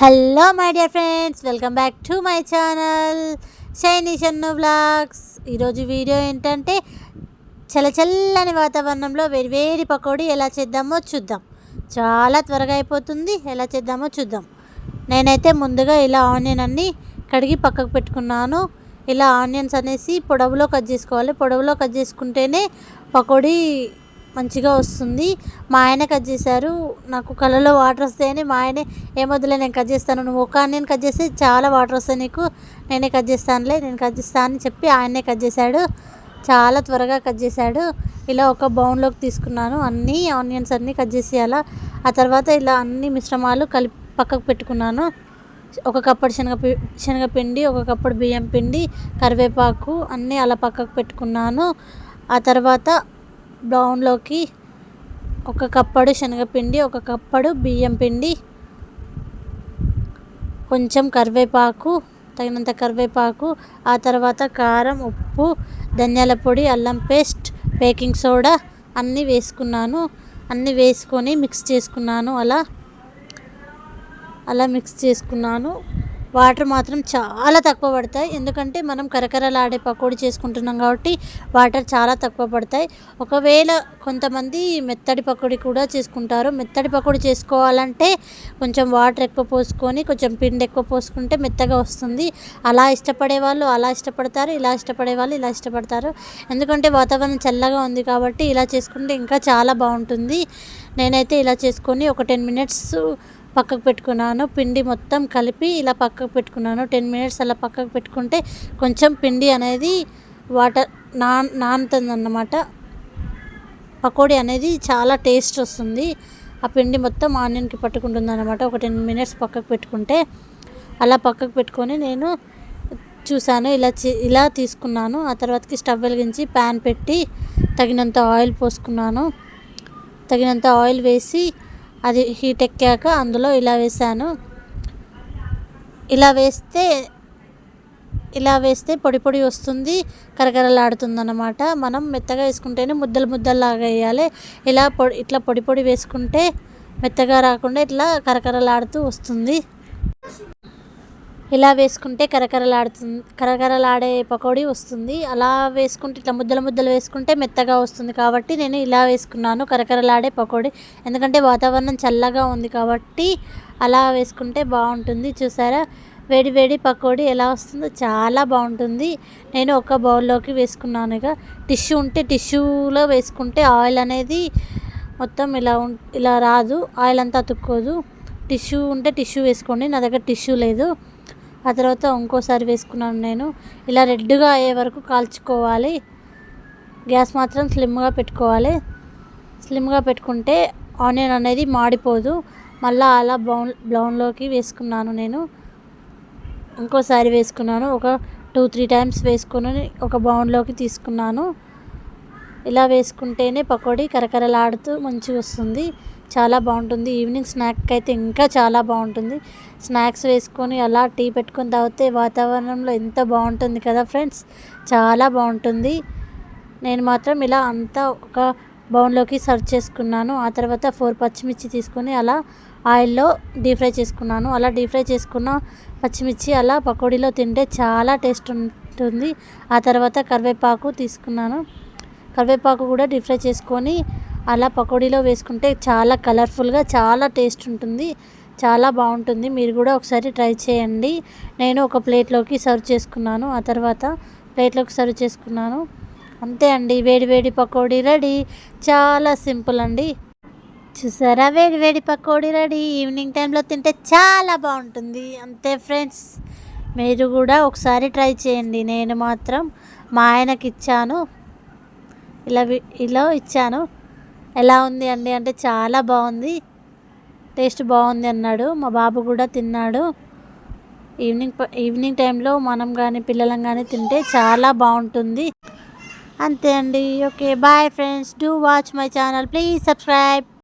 Hello my dear friends welcome back to my channel Shiny Shannu vlogs ఈరోజు video ఏంటంటే చల్లచల్లని వాతావరణంలో వేడి వేడి పకోడీ ఎలా చేద్దామో చూద్దాం. చాలా త్వరగా అయిపోతుంది. ఎలా చేద్దామో చూద్దాం. నేనైతే ముందుగా ఇలా ఆనియన్ అన్ని కడిగి పక్కకు పెట్టుకున్నాను. ఇలా ఆనియన్స్ అనేసి పొడవులో కట్ చేసుకోవాలి. పొడవులో కట్ చేసుకుంటేనే పకోడీ మంచిగా వస్తుంది. మా ఆయన కట్ చేశారు. నాకు కళ్ళలో వాటర్ వస్తాయని మా ఆయనే ఏమొద్దులే నేను కట్ చేస్తాను. నువ్వు ఒక ఆనియన్ కట్ చేస్తే చాలా వాటర్ వస్తాయి నీకు. నేనే కట్ చేస్తానులే నేను కట్ చేస్తాను అని చెప్పి ఆయనే కట్ చేశాడు. చాలా త్వరగా కట్ చేశాడు. ఇలా ఒక బౌన్లోకి తీసుకున్నాను. అన్నీ ఆనియన్స్ అన్నీ కట్ చేసేయాల. ఆ తర్వాత ఇలా అన్ని మిశ్రమాలు కలిపి పక్కకు పెట్టుకున్నాను. ఒక కప్పటి శనగ శనగపిండి ఒక కప్పుడు బియ్యం పిండి కరివేపాకు అన్నీ అలా పక్కకు పెట్టుకున్నాను. ఆ తర్వాత బ్రౌన్లోకి ఒక కప్పడు శనగపిండి ఒక కప్పడు బియ్యం పిండి కొంచెం కరివేపాకు తగినంత కరివేపాకు ఆ తర్వాత కారం ఉప్పు ధనియాల పొడి అల్లం పేస్ట్ బేకింగ్ సోడా అన్నీ వేసుకున్నాను. అన్నీ వేసుకొని మిక్స్ చేసుకున్నాను. అలా అలా మిక్స్ చేసుకున్నాను. వాటర్ మాత్రం చాలా తక్కువ పడతాయి. ఎందుకంటే మనం కరకరలాడే పకోడీ చేసుకుంటున్నాం కాబట్టి వాటర్ చాలా తక్కువ పడతాయి. ఒకవేళ కొంతమంది మెత్తడి పకోడీ కూడా చేసుకుంటారు. మెత్తడి పకోడీ చేసుకోవాలంటే కొంచెం వాటర్ ఎక్కువ పోసుకొని కొంచెం పిండి ఎక్కువ పోసుకుంటే మెత్తగా వస్తుంది. అలా ఇష్టపడే వాళ్ళు అలా ఇష్టపడతారు ఇలా ఇష్టపడే వాళ్ళు ఇలా ఇష్టపడతారు. ఎందుకంటే వాతావరణం చల్లగా ఉంది కాబట్టి ఇలా చేసుకుంటే ఇంకా చాలా బాగుంటుంది. నేనైతే ఇలా చేసుకొని ఒక టెన్ మినిట్స్ పక్కకు పెట్టుకున్నాను. పిండి మొత్తం కలిపి ఇలా పక్కకు పెట్టుకున్నాను. టెన్ మినిట్స్ అలా పక్కకు పెట్టుకుంటే కొంచెం పిండి అనేది వాటర్ నాన్ నానుతుందన్నమాట. పకోడీ అనేది చాలా టేస్ట్ వస్తుంది. ఆ పిండి మొత్తం ఆనియన్కి పట్టుకుంటుంది అనమాట ఒక టెన్ మినిట్స్ పక్కకు పెట్టుకుంటే అలా పక్కకు పెట్టుకొని నేను చూశాను. ఇలా ఇలా తీసుకున్నాను. ఆ తర్వాతకి స్టవ్ వెలిగించి ప్యాన్ పెట్టి తగినంత ఆయిల్ పోసుకున్నాను. తగినంత ఆయిల్ వేసి అది హీట్ ఎక్కాక అందులో ఇలా వేసాను. ఇలా వేస్తే ఇలా వేస్తే పొడి పొడి వస్తుంది కరకరలాడుతుంది అన్నమాట మనం మెత్తగా వేసుకుంటేనే ముద్దలు ముద్దల్లాగా వేయాలి. ఇలా పొడి ఇట్లా పొడి పొడి వేసుకుంటే మెత్తగా రాకుండా ఇట్లా కరకరలాడుతూ వస్తుంది. ఇలా వేసుకుంటే కరకరలాడుతుంది కరకరలాడే పకోడీ వస్తుంది. అలా వేసుకుంటే ఇట్లా ముద్దల ముద్దలు వేసుకుంటే మెత్తగా వస్తుంది కాబట్టి నేను ఇలా వేసుకున్నాను కరకరలాడే పకోడీ. ఎందుకంటే వాతావరణం చల్లగా ఉంది కాబట్టి అలా వేసుకుంటే బాగుంటుంది. చూసారా? వేడి వేడి పకోడీ ఎలా వస్తుందో చాలా బాగుంటుంది. నేను ఒక బౌల్లోకి వేసుకున్నాను ఇక. టిష్యూ ఉంటే టిష్యూలో వేసుకుంటే ఆయిల్ అనేది మొత్తం ఇలా ఇలా రాదు. ఆయిల్ అంతా అతుక్కోదు. టిష్యూ ఉంటే టిష్యూ వేసుకోండి. నా దగ్గర టిష్యూ లేదు. ఆ తర్వాత ఇంకోసారి వేసుకున్నాను నేను. ఇలా రెడ్గా అయ్యే వరకు కాల్చుకోవాలి. గ్యాస్ మాత్రం స్లిమ్గా పెట్టుకోవాలి. స్లిమ్గా పెట్టుకుంటే ఆనియన్ అనేది మాడిపోదు. మళ్ళీ అలా బ్రౌన్ బ్రౌన్లోకి వేసుకున్నాను నేను. ఇంకోసారి వేసుకున్నాను. ఒక టూ త్రీ టైమ్స్ వేసుకుని ఒక బౌన్లోకి తీసుకున్నాను. ఇలా వేసుకుంటేనే పకోడీ కరకరలాడుతూ మంచిగా వస్తుంది. చాలా బాగుంటుంది. ఈవినింగ్ స్నాక్ అయితే ఇంకా చాలా బాగుంటుంది. స్నాక్స్ వేసుకొని అలా టీ పెట్టుకొని తాగితే వాతావరణంలో ఎంత బాగుంటుంది కదా ఫ్రెండ్స్? చాలా బాగుంటుంది. నేను మాత్రం ఇలా అంతా ఒక బౌన్లోకి సర్వ్ చేసుకున్నాను. ఆ తర్వాత ఫోర్ పచ్చిమిర్చి తీసుకొని అలా ఆయిల్లో డీప్ ఫ్రై చేసుకున్నాను. అలా డీప్ ఫ్రై చేసుకున్న పచ్చిమిర్చి అలా పకోడీలో తింటే చాలా టేస్ట్ ఉంటుంది. ఆ తర్వాత కరివేపాకు తీసుకున్నాను. కరివేపాకు కూడా డీప్ ఫ్రై చేసుకొని అలా పకోడీలో వేసుకుంటే చాలా కలర్ఫుల్గా చాలా టేస్ట్ ఉంటుంది చాలా బాగుంటుంది. మీరు కూడా ఒకసారి ట్రై చేయండి. నేను ఒక ప్లేట్లోకి సర్వ్ చేసుకున్నాను. ఆ తర్వాత ప్లేట్లోకి సర్వ్ చేసుకున్నాను. అంతే అండి. వేడి వేడి పకోడీ రెడీ. చాలా సింపుల్ అండి. చూసారా? వేడి వేడి పకోడీ రెడీ. ఈవినింగ్ టైంలో తింటే చాలా బాగుంటుంది. అంతే ఫ్రెండ్స్. మీరు కూడా ఒకసారి ట్రై చేయండి. నేను మాత్రం మా ఆయనకి ఇచ్చాను ఇలా ఇలా ఇచ్చాను. ఎలా ఉంది అండి? అంటే చాలా బాగుంది. టేస్ట్ బాగుంది అన్నాడు. మా బాబు కూడా తిన్నాడు. ఈవినింగ్ ఈవినింగ్ టైంలో మనం కానీ పిల్లలం కానీ తింటే చాలా బాగుంటుంది. అంతే అండి. Okay. Bye friends. Do watch my channel. Please subscribe.